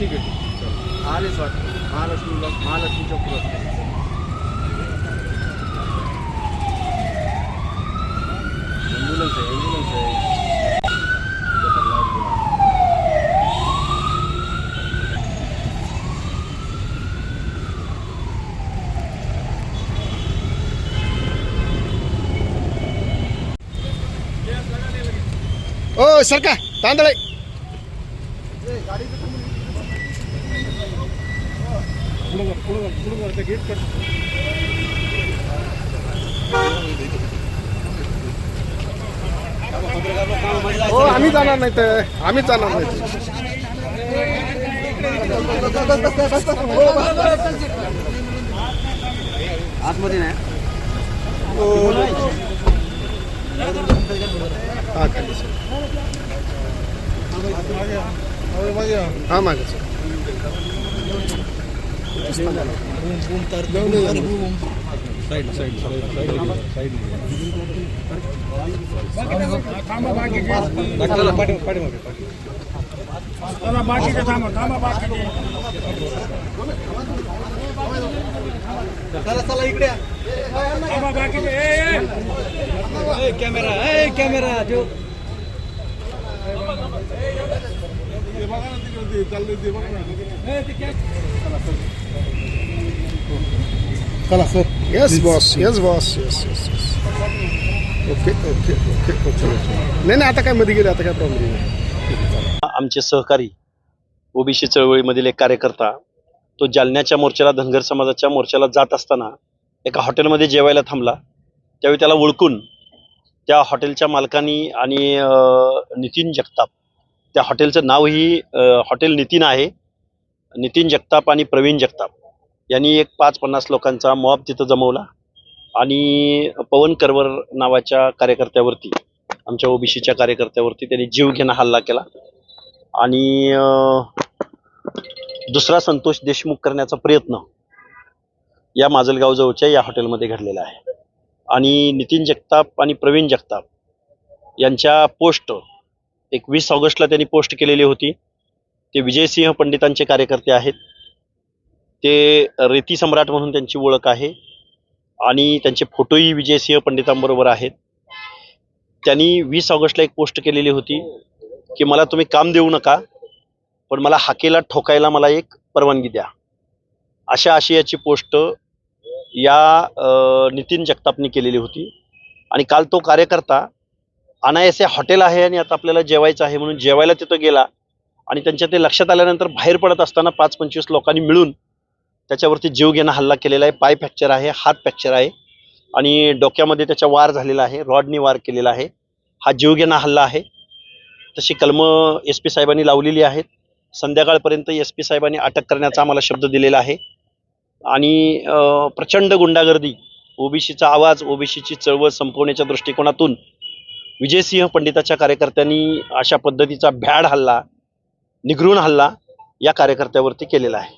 आलेच वाटतं. महालक्ष्मीला महालक्ष्मीच्या ॲम्ब्युलन्स आहे ॲम्ब्युलन्स आहे. ओ सरका तांदळे. हो आम्ही जाणार नाही तर आम्ही जाणार नाही. आतमध्ये नाही. हा. खाली सर. हा मागे सर कॅमेरा ए कॅमेरा ठेव चला sir yes boss yes boss yes yes yes okay okay okay okay नाही नाही आता काय मध्ये गेले आता काय प्रॉब्लेम नाही. आमचे सहकारी ओबीसी चळवळीमधील एक कार्यकर्ता तो जालन्याच्या मोर्चाला धनगर समाजाच्या मोर्चाला जात असताना एका हॉटेलमध्ये जेवायला थांबला. त्यावेळी त्याला ओळखून त्या हॉटेलच्या मालकानी आणि नितीन जगताप त्या हॉटेलचं नावही हॉटेल नितीन आहे. नितीन जगताप आणि प्रवीण जगताप यांनी एक पाच पन्नास लोकांचा मॉब तिथं जमवला आणि पवन करवर नावाच्या कार्यकर्त्यावरती आमच्या ओबीसीच्या कार्यकर्त्यावरती त्यांनी जीवघेणा हल्ला केला. आणि दुसरा संतोष देशमुख करण्याचा प्रयत्न या माजलगावजवळच्या या हॉटेलमध्ये घडलेला आहे. आणि नितीन जगताप आणि प्रवीण जगताप यांच्या पोस्ट एक वीस ऑगस्टला त्यांनी पोस्ट केलेली होती. ते विजयसिंह पंडितांचे कार्यकर्ते आहेत. ते रेती सम्राट म्हणून त्यांची ओळख आहे आणि त्यांचे फोटोही विजयसिंह पंडितांबरोबर आहेत. त्यांनी वीस ऑगस्टला एक पोस्ट केलेली होती की मला तुम्ही काम देऊ नका पण मला हाकेला ठोकायला मला एक परवानगी द्या. अशा आशयाची पोस्ट या नितीन जगतापनी केलेली होती. आणि काल तो कार्यकर्ता अनायसे हॉटेल आहे आणि आता आपल्याला जेवायचं आहे म्हणून जेवायला तिथं गेला. आणि त्यांच्या ते लक्षात आल्यानंतर बाहेर पडत असताना पाच पंचवीस लोकांनी मिळून त्याच्यावरती जीवघेणा हल्ला केलेला आहे. पाय फ्रॅक्चर आहे हात फ्रॅक्चर आहे आणि डोक्यामध्ये त्याचा वार झालेला आहे रॉडनी वार केलेला आहे. हा जीवघेणा हल्ला आहे. तशी कलमं एस पी साहेबांनी लावलेली आहेत. संध्याकाळपर्यंत एस पी साहेबांनी अटक करण्याचा आम्हाला शब्द दिलेला आहे. आणि प्रचंड गुंडागर्दी ओबीसीचा आवाज ओबीसीची चळवळ संपवण्याच्या दृष्टिकोनातून विजयसिंह पंडिताच्या कार्यकर्त्यांनी अशा पद्धतीचा भ्याड हल्ला निगरून हल्ला या कार्यकर्त्यावरती केलेला आहे.